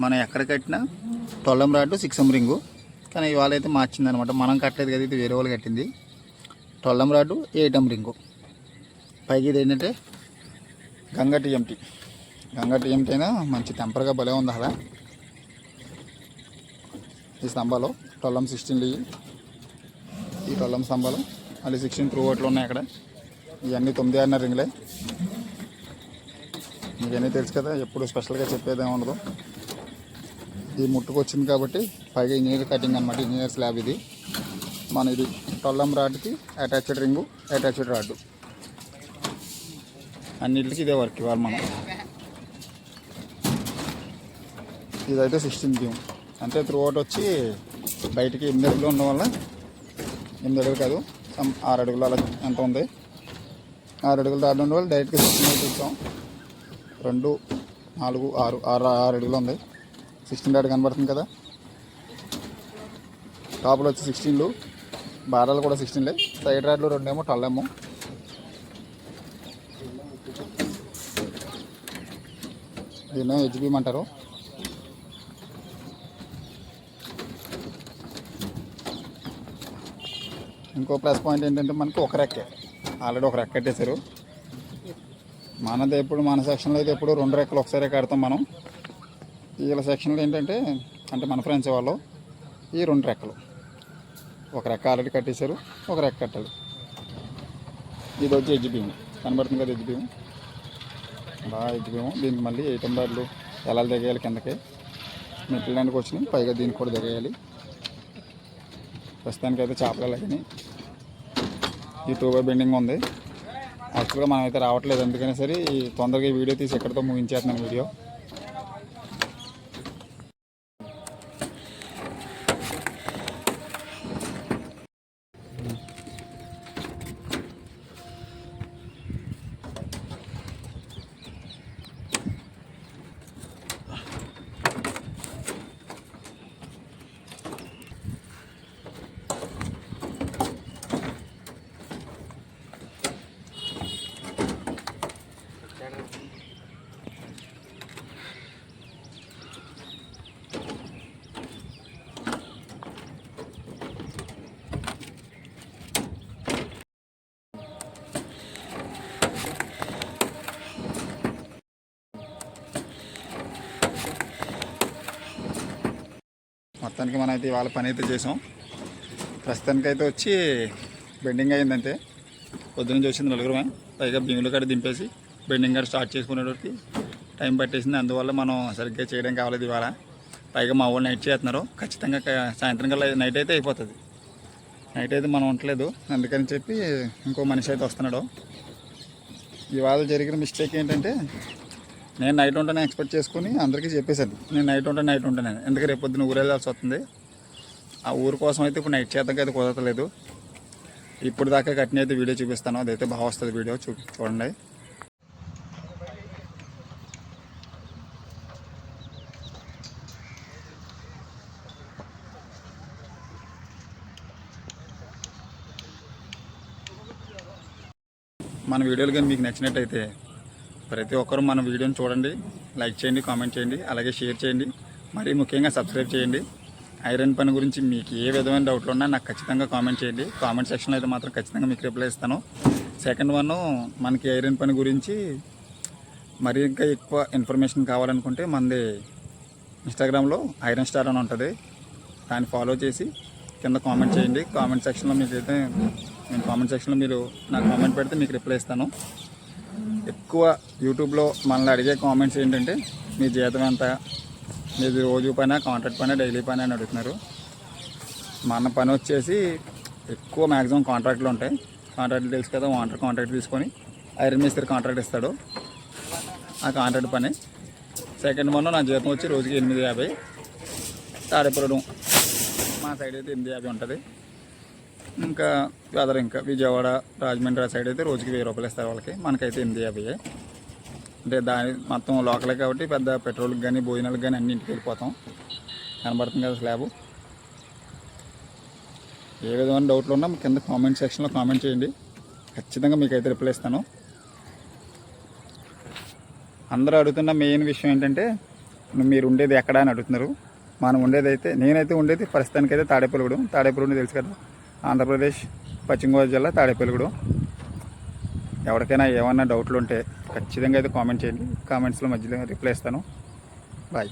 మనం ఎక్కడ కట్టినా టొల్లం రాడ్ సిక్సం రింగు. కానీ ఇవాళ అయితే మార్చింది అనమాట మనం కట్టలేదు కదా ఇది వేరే వాళ్ళు కట్టింది. టొల్లం రాడ్ ఏటం రింగు. పైకి ఇది ఏంటంటే గంగ టీఎంటీ. గంగ టీఎంటీ అయినా మంచి టెంపర్గా భలే ఉంది అలా ఈ స్తంభాలు టొల్లం సిక్స్టీన్ ఈ టొల్లం స్తంభాలు మళ్ళీ సిక్స్టీన్ త్రూ ఓట్లు ఉన్నాయి అక్కడ. ఇవన్నీ తొమ్మిది ఆరున్నర రింగులే. మీకన్నీ తెలుసు కదా ఎప్పుడు స్పెషల్గా చెప్పేదేమి ఉండదు. ఇది ముట్టుకొచ్చింది కాబట్టి పైగా ఇంజనీర్ కటింగ్ అనమాట ఇంజనీర్ స్లాబ్ ఇది. మన ఇది టొల్లం రాడ్కి అటాచ్డ్ రింగు అటాచ్డ్ రాడ్ అన్నిటికి ఇదే వర్క్ ఇవ్వాలి మనం. ఇదైతే సిక్స్టీన్ బీమ్ అంటే త్రూ అవుట్ వచ్చి బయటికి ఎనిమిది అడుగులు ఉండడం వల్ల ఎనిమిది అడుగులు కాదు ఆరు అడుగులు అలా ఎంత ఉంది. ఆరు అడుగులు దాటి ఉండడం వల్ల డైరెక్ట్గా సిక్స్టీన్ చూస్తాం రెండు నాలుగు ఆరు ఆరు ఆరు అడుగులు ఉంది. సిక్స్టీన్ డాట్ కనబడుతుంది కదా. టాప్లో వచ్చి సిక్స్టీన్లు. బారాలు కూడా సిక్స్టీన్లే. సైడ్ రాడ్లు రెండేమో టల్లేమో దీన్ని హెచ్బీమ్ అంటారు. ఇంకో ప్లస్ పాయింట్ ఏంటంటే మనకి ఒక రెక్కే. ఆల్రెడీ ఒక రెక్క కట్టేశారు మనది ఎప్పుడు మన సెక్షన్లో అయితే ఎప్పుడు రెండు రెక్కలు ఒకసారి కడతాం మనం. వీళ్ళ సెక్షన్లు ఏంటంటే అంటే మన ఫ్రెండ్స్ వాళ్ళు ఈ రెండు రెక్కలు. ఒక రెక్క ఆల్రెడీ కట్టేశారు ఒక రెక్క కట్టాలి. ఇది వచ్చి ఎడ్జ్ బీమ్ కనబడుతుంది కదా ఎడ్జ్ బీమ్ బాగా ఎడ్జ్ భీము దీనికి మళ్ళీ ఎయిటమ్ బార్లు ఎలా దిగేయాలి కిందకి? మెట్లడానికి వచ్చినాయి పైగా దీనికి కూడా దిగేయాలి ప్రస్తుతానికి అయితే చేపలు అలాగని ఈ టూ బై బెండింగ్ ఉంది. యాక్చువల్గా మనం అయితే రావట్లేదు. అందుకనే సరే ఈ తొందరగా ఈ వీడియో తీసి ఎక్కడితో ముగించేస్తున్నాను వీడియో. మొత్తానికి మనం అయితే ఇవాళ పని అయితే చేసాం. ప్రస్తుతానికి అయితే వచ్చి బెండింగ్ అయిందంటే పొద్దున్న వచ్చింది నలుగురమే. పైగా బింగులు కాడ దింపేసి బెండింగ్ కాడ స్టార్ట్ చేసుకునేటప్పటికి టైం పట్టేసింది. అందువల్ల మనం సరిగ్గా చేయడం కావాలేదు ఇవాళ. పైగా మా వాళ్ళు నైట్ చేస్తున్నారు. ఖచ్చితంగా సాయంత్రం కల్లా నైట్ అయితే అయిపోతుంది. నైట్ అయితే మనం ఉండలేదు అందుకని చెప్పి ఇంకో మనిషి అయితే వస్తున్నాడు. ఇవాళ జరిగిన మిస్టేక్ ఏంటంటే నేను నైట్ ఉంటానే ఎక్స్పెక్ట్ చేసుకుని అందరికీ చెప్పేశాను. నేను నైట్ ఉంటాను నైట్ ఉంటాను. ఎందుకంటే రేపు పొద్దున్న ఊరు వెళ్ళాల్సి వస్తుంది? ఆ ఊరు కోసం అయితే ఇప్పుడు నైట్ చేద్దాం అయితే కుదరతలేదు ఇప్పుడు దాకా కట్టిన అయితే వీడియో చూపిస్తాను. అదైతే బాగా వస్తుంది వీడియో. చూ చూడండి. మన వీడియోలు కానీ మీకు నచ్చినట్టయితే ప్రతి ఒక్కరు మన వీడియోని చూడండి లైక్ చేయండి కామెంట్ చేయండి అలాగే షేర్ చేయండి మరీ ముఖ్యంగా సబ్స్క్రైబ్ చేయండి. ఐరన్ పని గురించి మీకు ఏ విధమైన డౌట్లు ఉన్నా నాకు ఖచ్చితంగా కామెంట్ చేయండి. కామెంట్ సెక్షన్లో అయితే మాత్రం ఖచ్చితంగా మీకు రిప్లై ఇస్తాను. సెకండ్ వన్ మనకి ఐరన్ పని గురించి మరి ఇంకా ఎక్కువ ఇన్ఫర్మేషన్ కావాలనుకుంటే మనది ఇన్స్టాగ్రామ్లో ఐరన్ స్టార్ అని ఉంటుంది. దాన్ని ఫాలో చేసి కింద కామెంట్ చేయండి. కామెంట్ సెక్షన్లో మీకు అయితే నేను కామెంట్ సెక్షన్లో మీరు నాకు కామెంట్ పెడితే మీకు రిప్లై ఇస్తాను. ఎక్కువ యూట్యూబ్లో మనల్ని అడిగే కామెంట్స్ ఏంటంటే మీ జీతం ఎంత? మీది రోజు పైన కాంట్రాక్ట్ పైన డైలీ పైన అని అడుగుతున్నారు. మన పని వచ్చేసి ఎక్కువ మ్యాక్సిమం కాంట్రాక్ట్లు ఉంటాయి. కాంట్రాక్ట్లు తెలుసు కదా వాటర్ కాంట్రాక్ట్ తీసుకొని ఐరన్ మిస్త్రి కాంట్రాక్ట్ ఇస్తాడు. ఆ కాంట్రాక్ట్ పని. సెకండ్ వన్ నా జీతం వచ్చి రోజుకి ఎనిమిది యాభై. తాడేపురం మా సైడ్ అయితే ఎనిమిది యాభై ఉంటుంది. ఇంకా అదర్ ఇంకా విజయవాడ రాజమండ్రి ఆ సైడ్ అయితే రోజుకి వెయ్యి రూపాయలు ఇస్తారు వాళ్ళకి. మనకైతే ఎనిమిది యాభై. అంటే దాని మొత్తం లోకలే కాబట్టి పెద్ద పెట్రోల్కి కానీ భోజనాలకు కానీ అన్నింటికి వెళ్ళిపోతాం. కనబడుతుంది కదా స్లాబ్ ఏ విధమైన డౌట్లు ఉన్నా కింద కామెంట్ సెక్షన్లో కామెంట్ చేయండి. ఖచ్చితంగా మీకు అయితే రిప్లై ఇస్తాను. అందరూ అడుగుతున్న మెయిన్ విషయం ఏంటంటే మీరు ఉండేది ఎక్కడ? అని అడుగుతున్నారు. మనం ఉండేది అయితే నేనైతే ఉండేది ప్రస్తుతానికైతే తాడేపల్లిగూడెం. తాడేపల్లిగూడెం తెలుసు కదా? ఆంధ్రప్రదేశ్ పశ్చిమ గోదావరి జిల్లా తాడేపల్లిగూడెం. ఎవరికైనా ఏమన్నా డౌట్లు ఉంటే ఖచ్చితంగా అయితే కామెంట్ చేయండి. కామెంట్స్లో మధ్యలో రిప్లై ఇస్తాను. బాయ్.